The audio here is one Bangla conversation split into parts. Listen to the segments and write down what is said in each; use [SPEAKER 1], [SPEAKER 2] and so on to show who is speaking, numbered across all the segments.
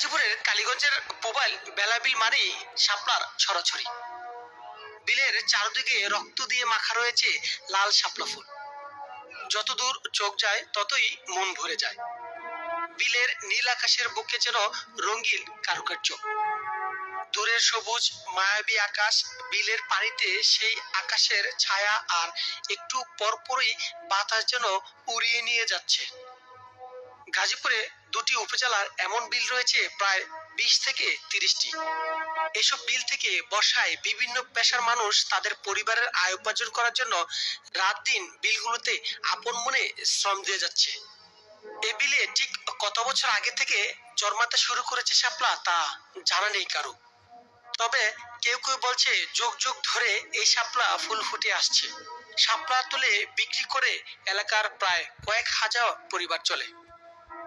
[SPEAKER 1] গাজীপুরের কালীগঞ্জের পোবাইল বেলাবিল মারি শাপলার ছড়াছড়ি। বিলের চারদিকে রক্ত দিয়ে মাখা রয়েছে লাল শাপলা ফুল। যতদূর চোখ যায়, ততই মন ভরে যায়। বিলের নীল আকাশের বুকে যেন রঙিন কারুকার্য। দূরের সবুজ, মায়াবী আকাশ বিলের পানিতে সেই আকাশের ছায়া আর একটু পরপরই বাতাস যেন উড়িয়ে নিয়ে যাচ্ছে। গাজীপুরে দুটি উপজেলার এমন বিল রয়েছে প্রায় বিশ থেকে তিরিশটি। এসব বিল থেকে বর্ষায় বিভিন্ন পেশার মানুষ তাদের পরিবারের আয় উপার্জন করার জন্য রাত দিন বিলগুলোতে আপন মনে শ্রম দিয়ে যাচ্ছে। এ বিলে ঠিক কত বছর আগে থেকে জন্মাতে শুরু করেছে শাপলা তা জানা নেই কারও। তবে কেউ কেউ বলছে যুগ যুগ ধরে এই শাপলা ফুল ফুটে আসছে। শাপলা তুলে বিক্রি করে এলাকার প্রায় কয়েক হাজার পরিবার চলে।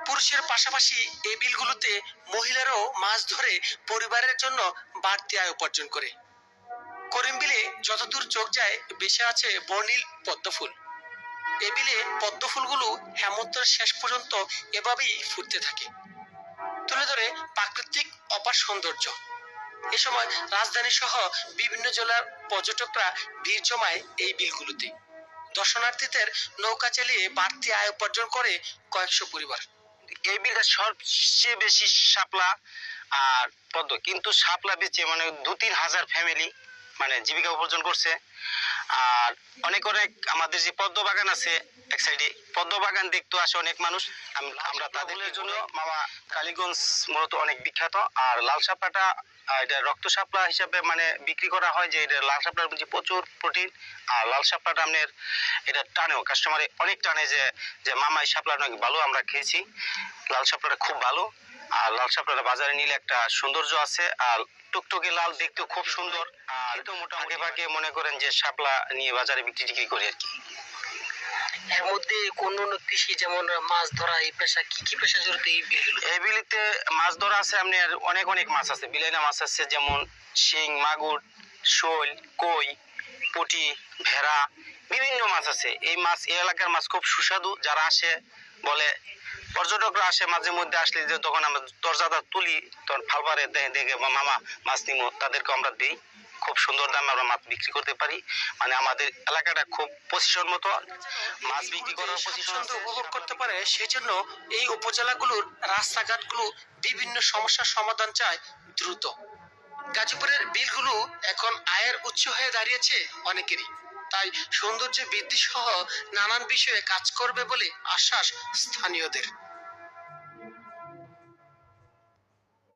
[SPEAKER 1] পুরুষের পাশাপাশি এই বিলগুলোতে মহিলারাও মাছ ধরে পরিবারের জন্য বাড়তি আয় উপার্জন করে। করিম বিলে যতদূর চোখ যায় বেশি আছে বর্ণিল পদ্মফুল। এ বিলে পদ্ম ফুলগুলো হেমন্তের শেষ পর্যন্ত এভাবেই ফুটতে থাকে। তুলে ধরে প্রাকৃতিক অপার সৌন্দর্য। এ সময় রাজধানী সহ বিভিন্ন জেলার পর্যটকরা ভিড় জমায় এই বিলগুলোতে। দর্শনার্থীদের নৌকা চালিয়ে বাড়তি আয় উপার্জন করে কয়েকশো পরিবার।
[SPEAKER 2] এই সবচেয়ে বেশি শাপলা আর পদ্ম। কিন্তু শাপলা বেচে মানে দু তিন হাজার ফ্যামিলি মানে জীবিকা উপার্জন করছে। আর অনেক অনেক আমাদের যে পদ্ম বাগান আছে এক সাইডে পদ্ম বাগান দেখতে আসে অনেক মানুষ। আমরা তাদের জন্য মামা কালীগঞ্জ মূলত অনেক বিখ্যাত। আর লাল শাপলাটা আহ, এটা রক্ত শাপলা হিসাবে মানে বিক্রি করা হয় যে এটা লাল শাপলার মধ্যে প্রচুর প্রোটিন। আর লাল শাপলাটা আপনার এটা টানেও কাস্টমারে অনেক টানে যে যে মামা এই শাপলাটা অনেক ভালো আমরা খেয়েছি। লাল শাপলাটা খুব ভালো। আর লাল শাপলাটা বাজারে নিলে একটা সৌন্দর্য আছে। আর টুকটুকে লাল দেখতে খুব সুন্দর। আর তো মোটামুটি ভাগে মনে করেন যে শাপলা নিয়ে বাজারে বিক্রি টিক্রি করি আর কি।
[SPEAKER 1] এর মধ্যে কোন কোন কৃষি যেমন মাছ ধরা এই পেশা কি কি পেশা জড়িত এই বিলগুলো?
[SPEAKER 2] এই বিলিতে মাছ ধরা আছে আপনার অনেক অনেক মাছ আছে। বিলাইনা মাছ আছে যেমন শিং মাগুর শোল কই পুঁটি ভেড়া বিভিন্ন মাছ আছে। এই মাছ এই এলাকার মাছ খুব সুস্বাদু। যারা আসে বলে পর্যটকরা আসে মাঝে মধ্যে আসলে যে তখন আমরা দরজাটা তুলি তখন ফালবারে দেখে মামা মাছ নিমো তাদেরকে আমরা দিই। খুব সুন্দর দামে আমরা মাছ বিক্রি করতে পারি। মানে আমাদের এলাকাটা খুব পজিশন মতো। মাছ বিক্রি করার পজিশন
[SPEAKER 1] উপভোগ করতে পারে সেজন্য এই উপজেলাগুলোর রাস্তাঘাটগুলো বিভিন্ন সমস্যার সমাধান চায় দ্রুত। গাজীপুরের বিলগুলো এখন আয়ের উৎস হয়ে দাঁড়িয়েছে অনেকেরই। তাই সৌন্দর্য বৃদ্ধি সহ নানান বিষয়ে কাজ করবে বলে আশ্বাস স্থানীয়দের।